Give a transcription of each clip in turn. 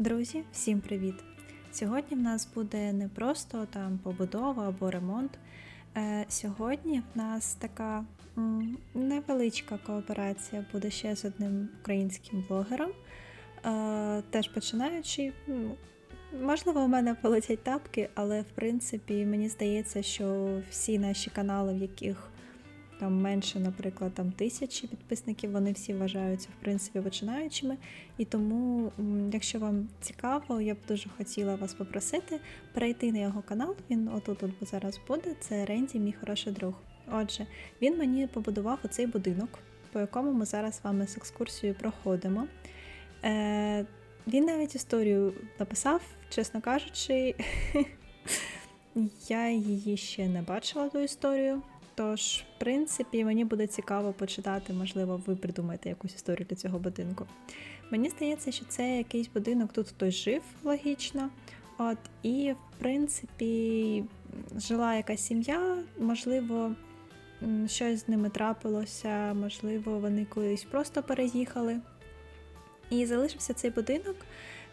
Друзі, всім привіт! Сьогодні в нас буде не просто там побудова або ремонт. Е, Сьогодні в нас така невеличка кооперація буде ще з одним українським блогером, е, теж починаючи. Можливо, у мене полетять тапки, але в принципі мені здається, що всі наші канали, в яких там менше, наприклад, там тисячі підписників, вони всі вважаються в принципі починаючими. І тому, якщо вам цікаво, я б дуже хотіла вас попросити перейти на його канал. Він отут от зараз буде. Це Ренді, мій хороший друг. Отже, він мені побудував оцей будинок, по якому ми зараз з вами з екскурсією проходимо. Е, він навіть історію написав, чесно кажучи, я її ще не бачила ту історію. Тож, в принципі, мені буде цікаво почитати, можливо, ви придумаєте якусь історію для цього будинку. Мені здається, що це якийсь будинок, тут хтось жив логічно. От, і, в принципі, жила якась сім'я, можливо, щось з ними трапилося, можливо, вони колись просто переїхали. І залишився цей будинок.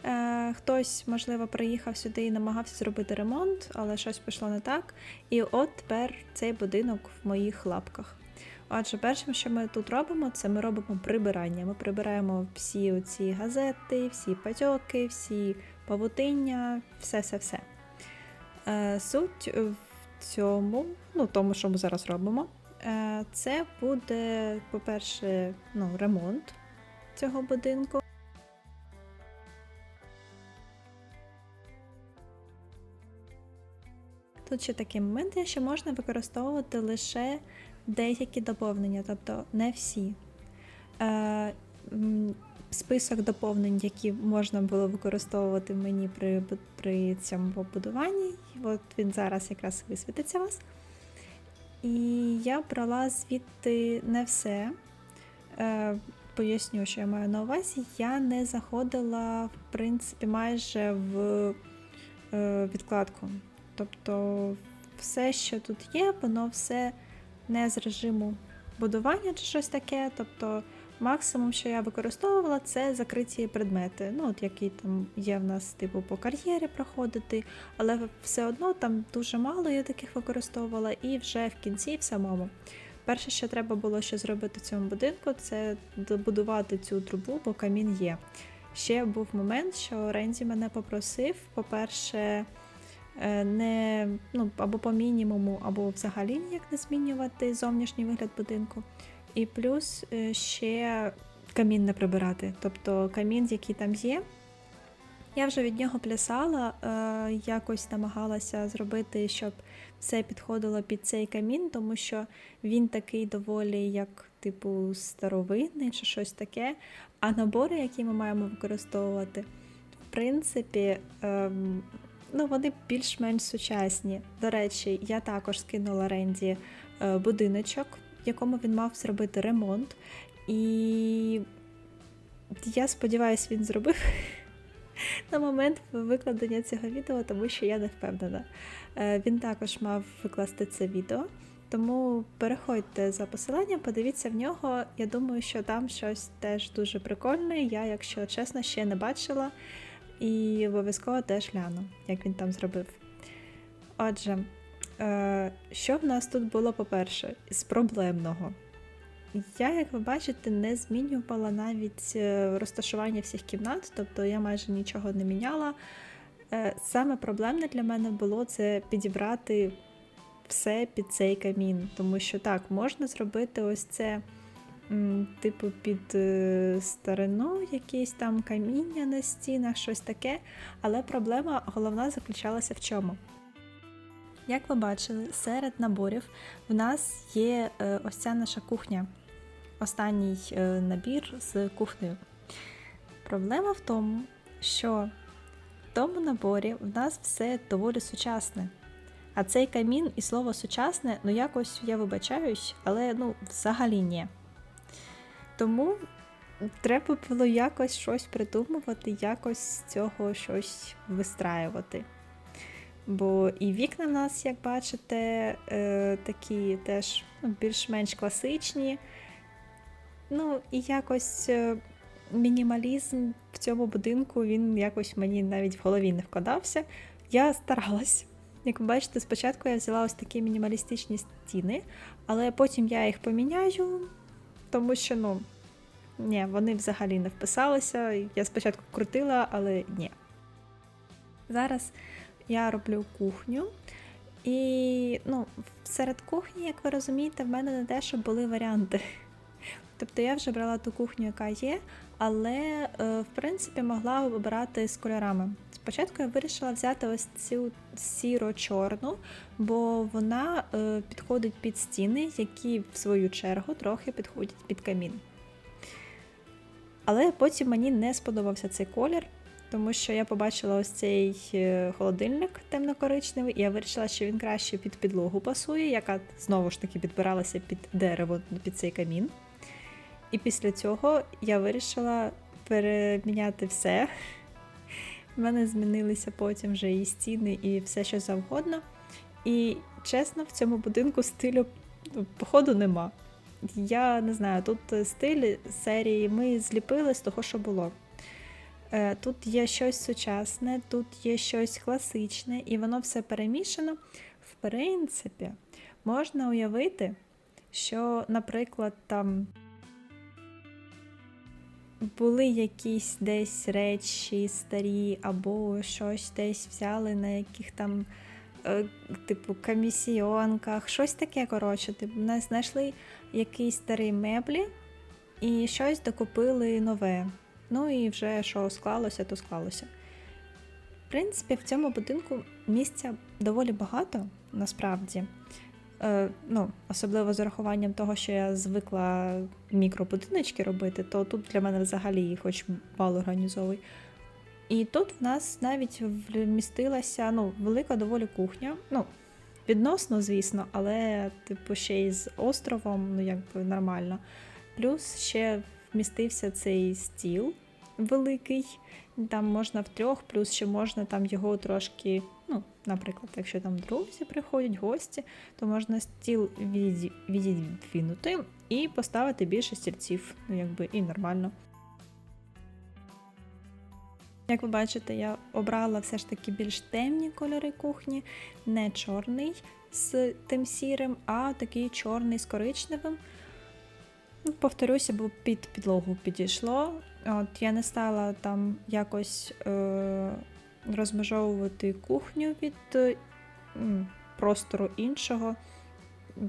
Е, Хтось, можливо, приїхав сюди і намагався зробити ремонт, але щось пішло не так. І от тепер цей будинок в моїх лапках. Отже, першим, що ми тут робимо, це ми робимо прибирання. Ми прибираємо всі оці газети, всі патьоки, всі павутиння, все-все-все. Е, Суть в цьому, ну, тому, що ми зараз робимо, е, це буде, по-перше, ну, ремонт цього будинку. Тут ще такий момент, що можна використовувати лише деякі доповнення, тобто не всі. Е, список доповнень, які можна було використовувати мені при, при цьому побудуванні. От він зараз якраз висвітиться вас. І я брала звідти не все. Е, поясню, що я маю на увазі. Я не заходила, в принципі, майже в е, відкладку. Тобто, все, що тут є, воно все не з режиму будування чи щось таке. Тобто, максимум, що я використовувала, це закриті предмети. Ну, от які там є в нас, типу, по кар'єрі проходити, але все одно там дуже мало я таких використовувала, і вже в кінці в самому. Перше, що треба було ще зробити в цьому будинку, це добудувати цю трубу, бо камін є. Ще був момент, що Рензі мене попросив, по-перше, не ну, або по мінімуму, або взагалі ніяк не змінювати зовнішній вигляд будинку. І плюс е, ще камін не прибирати. Тобто камін, який там є. Я вже від нього плясала, е, якось намагалася зробити, щоб все підходило під цей камін, тому що він такий доволі, як типу старовинний чи щось таке. А набори, які ми маємо використовувати, в принципі, ем, ну, вони більш-менш сучасні. До речі, я також скинула Ренді е, будиночок, в якому він мав зробити ремонт. І я сподіваюся, він зробив на момент викладення цього відео, тому що я не впевнена. Е, Він також мав викласти це відео. Тому переходьте за посиланням, подивіться в нього. Я думаю, що там щось теж дуже прикольне. Я, якщо чесно, ще не бачила і обов'язково теж гляну, як він там зробив. Отже, е, що в нас тут було, по-перше, з проблемного? Я, як ви бачите, не змінювала навіть е, розташування всіх кімнат, тобто я майже нічого не міняла. Е, Саме проблемне для мене було це підібрати все під цей камін, тому що так, можна зробити ось це, типу, під е, старину, якісь там каміння на стінах, щось таке. Але проблема головна заключалася в чому? Як ви бачили, серед наборів в нас є е, ось ця наша кухня. Останній е, набір з кухнею. Проблема в тому, що в тому наборі в нас все доволі сучасне. А цей камін і слово сучасне, ну якось я вибачаюсь, але ну взагалі ні. Тому треба було якось щось придумувати, якось з цього щось вистраювати. Бо і вікна в нас, як бачите, е, такі теж ну, більш-менш класичні. Ну, і якось е, мінімалізм в цьому будинку він якось мені навіть в голові не вкладався. Я старалась. Як ви бачите, спочатку я взяла ось такі мінімалістичні стіни, але потім я їх поміняю, тому що, ну, ні, вони взагалі не вписалися. Я спочатку крутила, але ні. Зараз я роблю кухню. І ну, серед кухні, як ви розумієте, в мене не те, що були варіанти. Тобто я вже брала ту кухню, яка є, але е, в принципі могла обирати з кольорами. Спочатку я вирішила взяти ось цю сіро-чорну, бо вона е, підходить під стіни, які в свою чергу трохи підходять під камін. Але потім мені не сподобався цей колір, тому що я побачила ось цей е, холодильник темно-коричневий, і я вирішила, що він краще під підлогу пасує, яка знову ж таки підбиралася під дерево, під цей камін. І після цього я вирішила переміняти все. У мене змінилися потім вже і стіни, і все, що завгодно. І чесно, в цьому будинку стилю, походу, нема. Я не знаю, тут стиль серії ми зліпили з того, що було. Е, тут є щось сучасне, тут є щось класичне, і воно все перемішано. В принципі, можна уявити, що, наприклад, там були якісь десь речі старі, або щось десь взяли на яких там, е, типу, комісіонках, щось таке, коротше, типу, знайшли якісь старі меблі і щось докупили нове. Ну і вже що склалося, то склалося. В принципі, в цьому будинку місця доволі багато, насправді. Е, ну, Особливо з урахуванням того, що я звикла мікробудиночки робити, то тут для мене взагалі хоч бал організовий. І тут в нас навіть вмістилася ну, велика доволі кухня. Ну, Відносно, звісно, але, типу, ще й з островом, ну, якби нормально. Плюс ще вмістився цей стіл великий, там можна в трьох, плюс ще можна там його трошки, ну, наприклад, якщо там друзі приходять, гості, то можна стіл віддвинути і поставити більше стільців, ну якби і нормально. Як ви бачите, я обрала все ж таки більш темні кольори кухні, не чорний з тим сірим, а такий чорний з коричневим. Ну, повторюся, бо під підлогу підійшло. От Я не стала там якось е, розмежовувати кухню від е, простору іншого,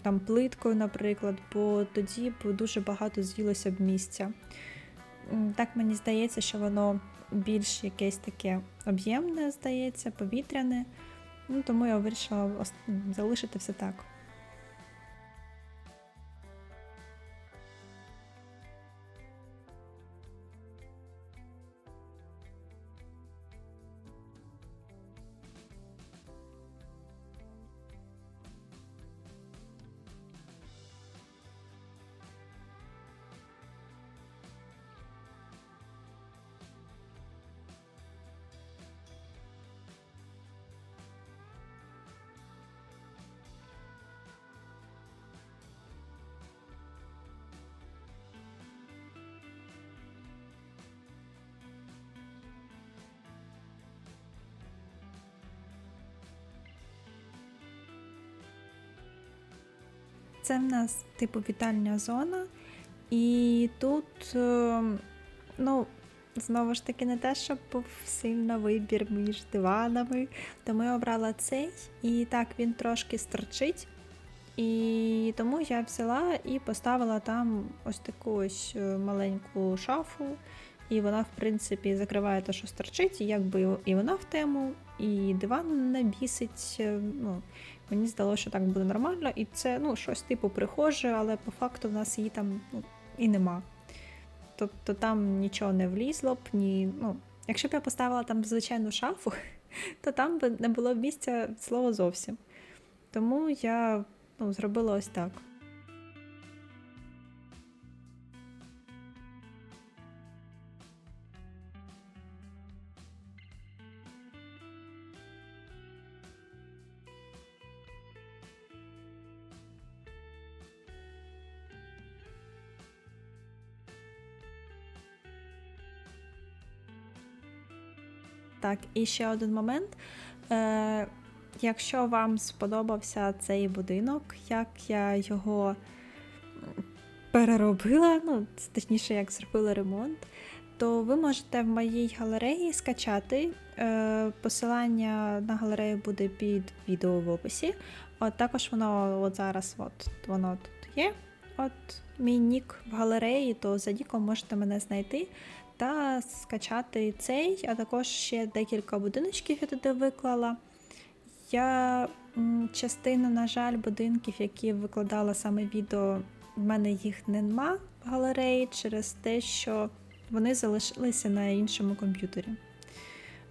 там плиткою, наприклад, бо тоді б дуже багато з'їлося б місця. Так мені здається, що воно більш якесь таке об'ємне, здається, повітряне. Ну, Тому я вирішила залишити все так. Це в нас типу вітальня зона, і тут, е, ну, знову ж таки, не те, щоб був сильно вибір між диванами, тому я обрала цей, і так він трошки стерчить. І тому я взяла і поставила там ось таку ось е, маленьку шафу, і вона, в принципі, закриває те, що стерчить, і якби і вона в тему, і диван не бісить. Е, ну, Мені здалося, що так буде нормально, і це ну, щось типу прихоже, але по факту в нас її там ну, і нема. Тобто там нічого не влізло б, ні. ну, Якщо б я поставила там звичайну шафу, то там би не було місця слова зовсім. Тому я ну, зробила ось так. Так, і ще один момент. Е, якщо вам сподобався цей будинок, як я його переробила, ну, точніше, як зробила ремонт, то ви можете в моїй галереї скачати. Е, посилання на галерею буде під відео в описі. От також воно от зараз от, воно тут є. От мій нік в галереї, то за ніком можете мене знайти та скачати цей, а також ще декілька будиночків я туди виклала. Я частину, на жаль, будинків, які викладала саме відео, в мене їх нема в галереї через те, що вони залишилися на іншому комп'ютері.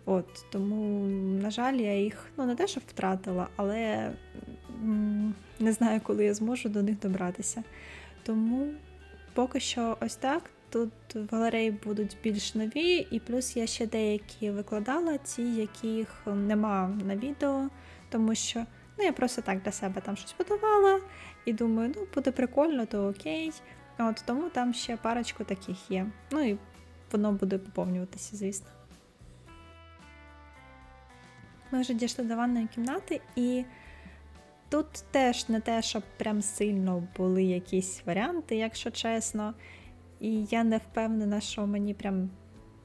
От, тому, на жаль, я їх ну не те, що втратила, але не знаю, коли я зможу до них добратися. Тому поки що ось так. Тут в галереї будуть більш нові, і плюс я ще деякі викладала, ті, яких нема на відео, тому що ну, я просто так для себе там щось будувала і думаю, ну буде прикольно, то окей. От тому там ще парочку таких є. Ну і воно буде поповнюватися, звісно. Ми вже дійшли до ванної кімнати, і тут теж не те, щоб прям сильно були якісь варіанти, якщо чесно. І я не впевнена, що мені прям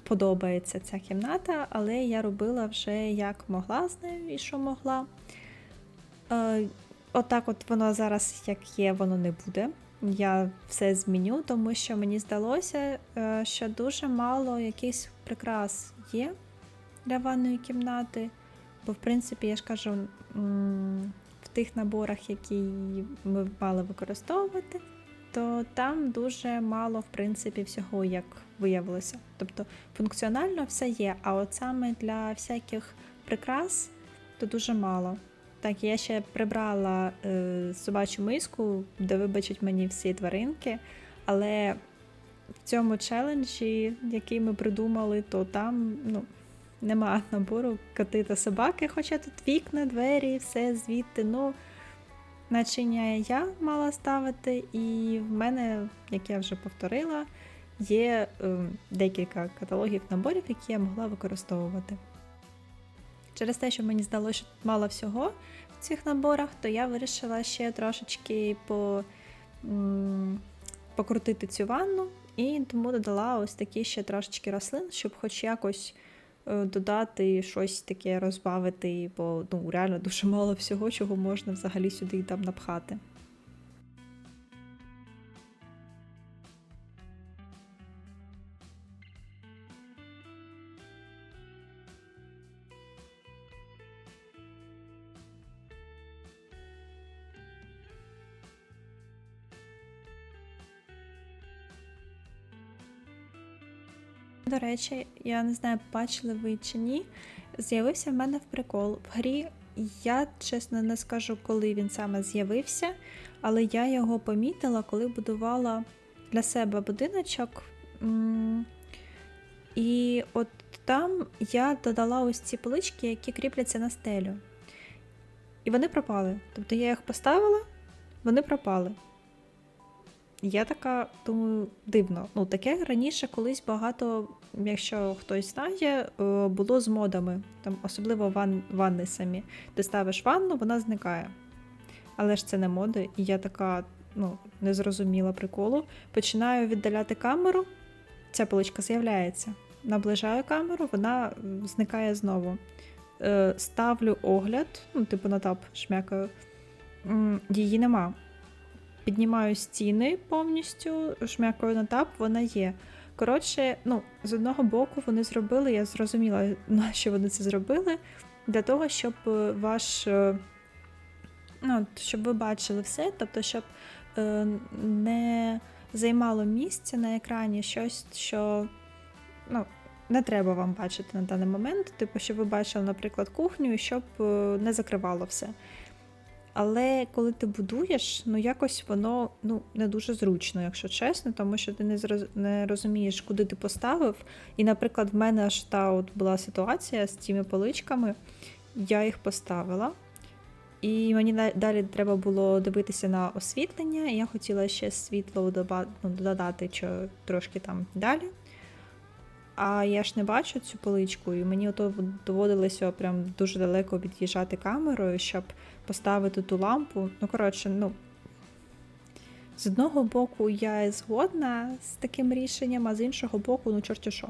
подобається ця кімната, але я робила вже як могла з нею і що могла. Е, отак от воно зараз, як є, воно не буде. Я все зміню, тому що мені здалося, е, що дуже мало якихось прикрас є для ванної кімнати. Бо, в принципі, я ж кажу, в тих наборах, які ми мали використовувати, то там дуже мало, в принципі, всього, як виявилося. Тобто функціонально все є, а от саме для всяких прикрас то дуже мало. Так, я ще прибрала е, собачу миску, де вибачать мені всі тваринки, але в цьому челенджі, який ми придумали, то там ну, нема набору коти та собаки, хоча тут вікна, двері, все звідти. Ну, начиня я мала ставити, і в мене, як я вже повторила, є е, декілька каталогів наборів, які я могла використовувати. Через те, що мені здалося, що мало всього в цих наборах, то я вирішила ще трошечки по, покрутити цю ванну, і тому додала ось такі ще трошечки рослин, щоб хоч якось додати щось таке розбавити, бо ну, реально дуже мало всього, чого можна взагалі сюди там напхати. Речі, я не знаю, бачили ви чи ні. З'явився в мене в прикол. В грі я чесно не скажу, коли він саме з'явився, але я його помітила, коли будувала для себе будиночок. І от там я додала ось ці полички, які кріпляться на стелю. І вони пропали. Тобто я їх поставила, вони пропали. Я така думаю, дивно. Ну, таке раніше колись багато, якщо хтось знає, е, було з модами, там особливо ван, ванни самі. Ти ставиш ванну, вона зникає. Але ж це не моди, і я така, ну, не зрозуміла приколу. Починаю віддаляти камеру, ця поличка з'являється. Наближаю камеру, вона зникає знову. Е, ставлю огляд, ну, типу на тап шмякаю. Її нема піднімаю стіни повністю, шмякаю на тап, вона є. Коротше, ну, з одного боку вони зробили, я зрозуміла, на що вони це зробили, для того, щоб е, ваш. е, Ну, щоб ви бачили все, тобто, щоб е, не займало місця на екрані щось, що ну, не треба вам бачити на даний момент. Типу, щоб ви бачили, наприклад, кухню, і щоб е, не закривало все. Але коли ти будуєш, ну якось воно ну, не дуже зручно, якщо чесно, тому що ти не зроз... не розумієш, куди ти поставив. І, наприклад, в мене аж та от була ситуація з цими поличками, я їх поставила. І мені далі треба було дивитися на освітлення, я хотіла ще світло ну, додати що трошки там далі. А я ж не бачу цю поличку, і мені ото доводилося прям дуже далеко від'їжджати камерою, щоб поставити ту лампу. Ну, коротше, ну. З одного боку, я згодна з таким рішенням, а з іншого боку, ну чорті що.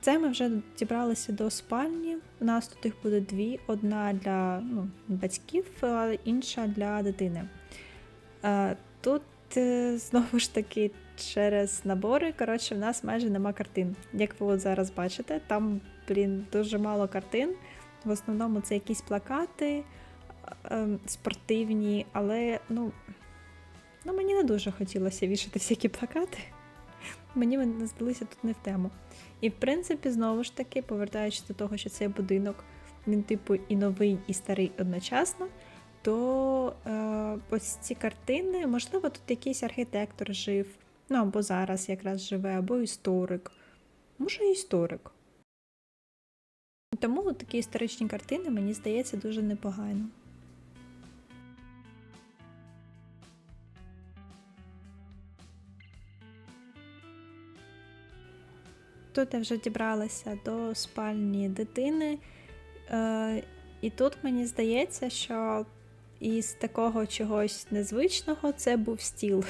Це ми вже дібралися до спальні. У нас тут їх буде дві: одна для ну, батьків, а інша для дитини. Е, Тут е, знову ж таки через набори. Коротше, в нас майже нема картин. Як ви от зараз бачите, там, блін, дуже мало картин. В основному це якісь плакати е, спортивні, але ну, ну, мені не дуже хотілося вішати всякі плакати. Мені вони здалися тут не в тему. І, в принципі, знову ж таки, повертаючись до того, що цей будинок, він, типу, і новий, і старий одночасно, то е, ось ці картини, можливо, тут якийсь архітектор жив, ну або зараз якраз живе, або історик. Може, історик. Тому такі історичні картини, мені здається, дуже непогано. Тут я вже дібралася до спальні дитини, е, і тут мені здається, що із такого чогось незвичного це був стіл.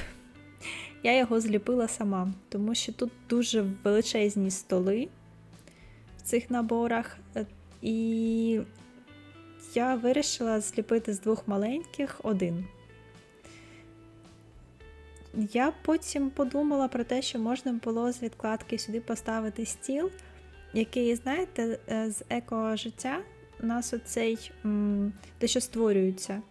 Я його зліпила сама, тому що тут дуже величезні столи в цих наборах, е, і я вирішила зліпити з двох маленьких один. Я потім подумала про те, що можна було з відкладки сюди поставити стіл, який, знаєте, е, з еко-життя у нас оцей те, що створюється.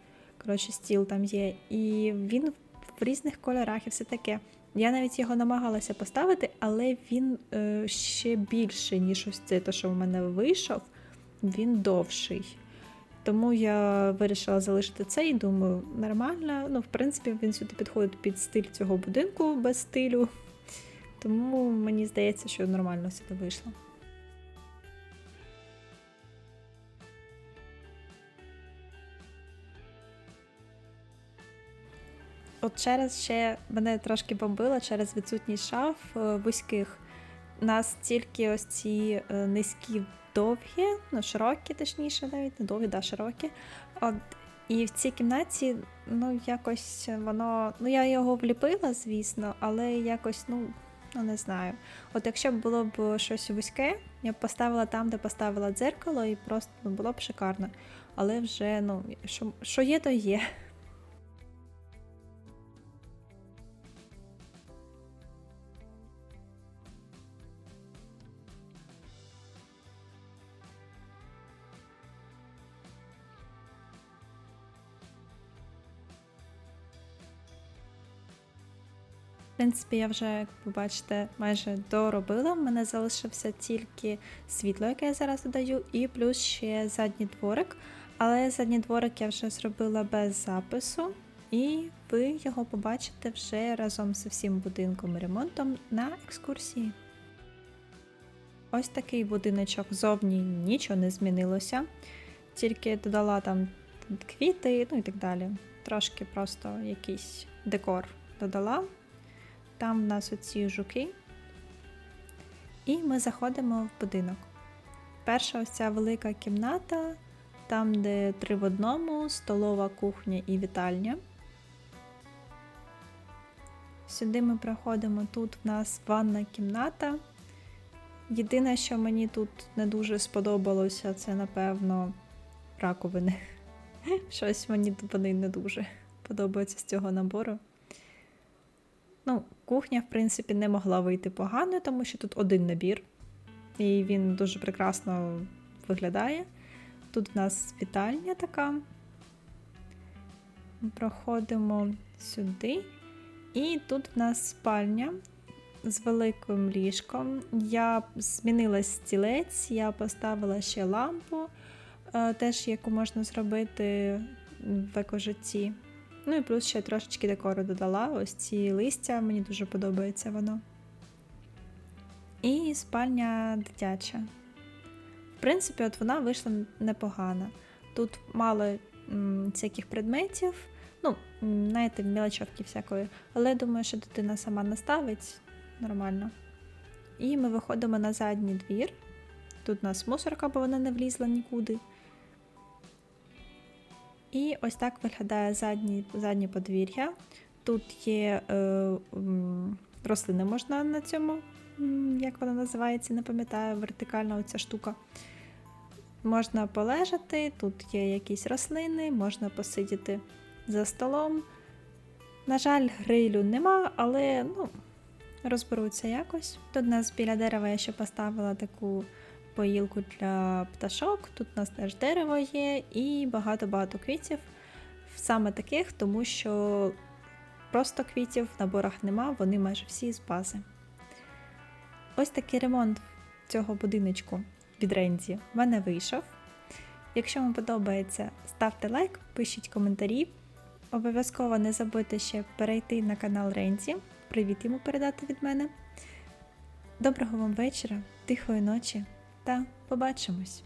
Коротше, стіл там є. І він в різних кольорах і все таке. Я навіть його намагалася поставити, але він е, ще більший, ніж ось це, те, що в мене вийшов, він довший. Тому я вирішила залишити це і думаю, нормально. Ну, в принципі, він сюди підходить під стиль цього будинку без стилю. Тому мені здається, що нормально сюди вийшло. От через ще мене трошки бомбило через відсутність шаф е, вузьких. У нас тільки ось ці е, низькі довгі, ну широкі, точніше, навіть не довгі, да, широкі. От, І в цій кімнаті, ну, якось воно. Ну, я його вліпила, звісно, але якось, ну, ну не знаю. От якщо б було б щось вузьке, я б поставила там, де поставила дзеркало, і просто ну, було б шикарно. Але вже, ну, що, що є, то є. Принципі, я вже, як ви бачите, майже доробила. У мене залишився тільки світло, яке я зараз додаю, і плюс ще задній дворик. Але задній дворик я вже зробила без запису, і ви його побачите вже разом з всім будинком і ремонтом на екскурсії. Ось такий будиночок зовні нічого не змінилося, тільки додала там квіти, ну і так далі. Трошки просто якийсь декор додала. Там в нас оці жуки. І ми заходимо в будинок. Перша ось ця велика кімната, там, де три в одному, столова кухня і вітальня. Сюди ми проходимо, тут в нас ванна кімната. Єдине, що мені тут не дуже сподобалося, це, напевно, раковини. Щось мені вони не дуже подобаються з цього набору. Ну, Кухня, в принципі, не могла вийти погано, тому що тут один набір, і він дуже прекрасно виглядає. Тут в нас вітальня така. Проходимо сюди. І тут в нас спальня з великим ліжком. Я змінила стілець, я поставила ще лампу, е, теж яку можна зробити в екожитті. Ну і плюс ще трошечки декору додала. Ось ці листя, мені дуже подобається воно. І спальня дитяча. В принципі, от вона вийшла непогана. Тут мало м, всяких предметів, ну, знаєте, мілочовки всякої, але думаю, що дитина сама наставить нормально. І ми виходимо на задній двір. Тут у нас мусорка, бо вона не влізла нікуди. І ось так виглядає заднє, заднє подвір'я. Тут є е, рослини можна на цьому, як вона називається, не пам'ятаю, вертикальна оця штука. Можна полежати, тут є якісь рослини, можна посидіти за столом. На жаль, грилю нема, але ну, розберуться якось. Тут у нас біля дерева я ще поставила таку поїлку для пташок. Тут у нас теж дерево є і багато-багато квітів. Саме таких, тому що просто квітів в наборах нема, вони майже всі з бази. Ось такий ремонт цього будиночку від Рензі в мене вийшов. Якщо вам подобається, ставте лайк, пишіть коментарі. Обов'язково не забудьте ще перейти на канал Рензі. Привіт йому передати від мене. Доброго вам вечора, тихої ночі та побачимось!